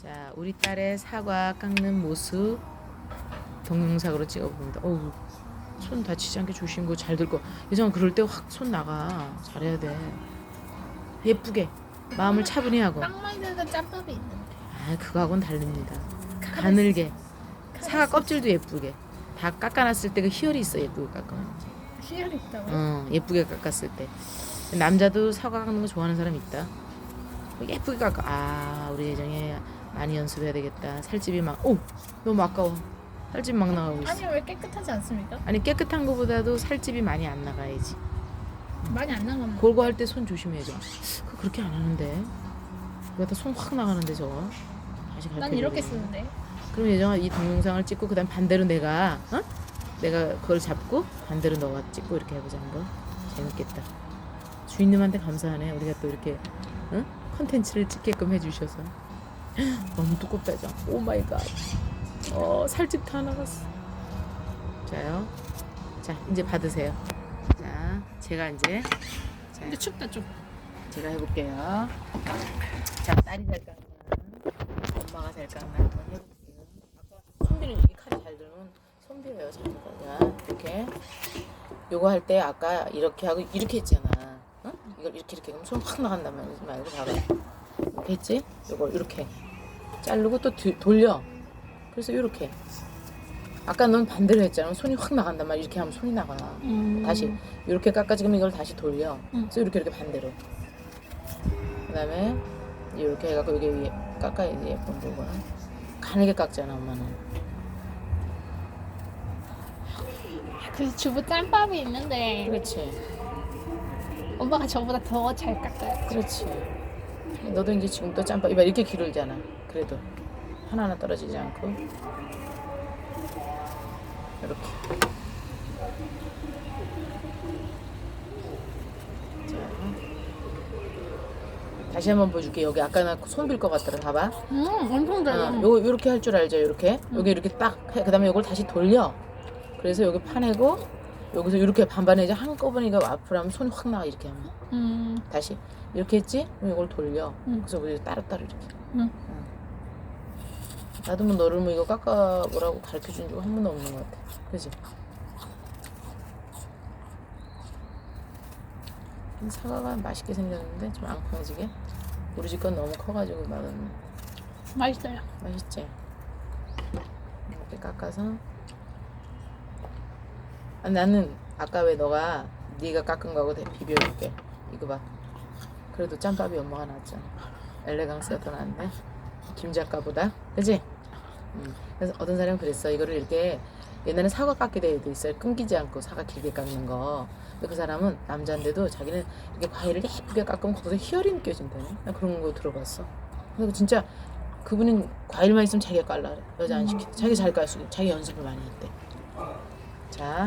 자, 우리 딸의 사과 깎는 모습 동영상으로 찍어봅니다. 어우, 손 다치지 않게 조심고 잘 들고. 예전 그럴 때 확 손 나가. 잘해야 돼. 예쁘게 마음을 차분히 하고. 빵 만드는 짬밥이 있는데. 아, 그거하고는 다릅니다. 가늘게 사과 껍질도 예쁘게 다 깎아놨을 때 그 희열이 있어 예쁘게 깎으면. 시열이 있다고. 어, 예쁘게 깎았을 때. 남자도 사과 깎는 거 좋아하는 사람 있다. 예쁘게 깎아. 아, 우리 예정에 많이 연습해야 되겠다. 살집이 막, 오, 너무 아까워. 살집 막 나가고 있어. 아니 왜 깨끗하지 않습니까? 아니 깨끗한 거보다도 살집이 많이 안 나가야지. 많이 안 나가면. 골고 할 때 손 조심해야죠. 그거 그렇게 안 하는데. 그러다 손 확 나가는데 저거. 다시 난 가르쳐. 이렇게 쓰는데. 그럼 예정아 이 동영상을 찍고 그다음 반대로 내가 어? 내가 그걸 잡고 반대로 너가 찍고 이렇게 해보자 한번 재밌겠다 주인님한테 감사하네 우리가 또 이렇게 응? 컨텐츠를 찍게끔 해주셔서 너무 두껍다 죠 오 마이 갓 어 살집 다 나갔어 자요 자 이제 받으세요 자 제가 이제 자 근데 춥다 좀. 제가 해볼게요. 자, 딸이 잘 깎나, 엄마가 잘 깎나 한번 해볼게요. 아까 손비는 이게 칼이 잘 들면 손비예요, 잘들어요 이렇게. 요거 할 때 아까 이렇게 하고 이렇게 했잖아. 어? 이걸 이렇게 이렇게 그럼 손확 말이지 말고 봐봐. 이렇게 했지? 요거 이렇게 자르고 또 뒤- 돌려. 그래서 이렇게. 아까 넌 반대로 했잖아. 손이 확 나간단 말이야. 이렇게 하면 손이 나가. 음. 다시 이렇게 깎아 지금 이걸 다시 돌려. 응. 그래서 이렇게 이렇게 반대로. 그다음에 이렇게 해갖고 여기 위에 깎아야지 예쁜 부분. 가늘게 깎잖아 엄마는. 그래서 주부 짬밥이 있는데 그렇지, 엄마가 저보다 더 잘 깎아요. 그렇지. 너도 이제 지금 또 짬밥 이봐 이렇게 기울잖아. 그래도 하나하나 떨어지지 않고 이렇게. 자, 다시 한번 보여줄게. 여기 아까 나 손빌 것 같더라. 봐봐. 음, 엄청 잘. 어, 요거 요렇게 할 줄 알죠? 요렇게 여기 이렇게 딱 해. 그다음에 요걸 다시 돌려. 그래서 여기 파내고 여기서 이렇게 반반에 이제 한꺼번에 이거 앞으로 하면 손이 확 나가 이렇게 하면 음, 다시 이렇게 했지? 그럼 이걸 돌려. 응. 그래서 우리 따로따로 이렇게. 응. 나도 뭐 너를 뭐 이거 깎아보라고 가르쳐 준 적 한 번도 없는 것 같아. 그지? 사과가 맛있게 생겼는데 좀 앙큼해지게. 우리 집 건 너무 커가지고 맛은 맛있어요. 맛있지? 이렇게 깎아서 아, 나는 아까 왜 너가 네가 깎은 거하고 대- 비벼줄게 이거 봐 그래도 짬밥이 엄마가 낫잖아 엘레강스가 더 낫네 김 작가보다 그지? 음. 그래서 어떤 사람은 그랬어 이거를 이렇게 옛날에 사과 깎기 대회도 있어요 끊기지 않고 사과 길게 깎는 거 근데 그 사람은 남자인데도 자기는 이렇게 과일을 예쁘게 깎으면 거기서 희열이 느껴진다네 나 그런 거 들어봤어 근데 진짜 그분은 과일만 있으면 자기가 깔라 그래. 여자 안 시켜. 자기 잘 깔 수, 자기 연습을 많이 했대. 자,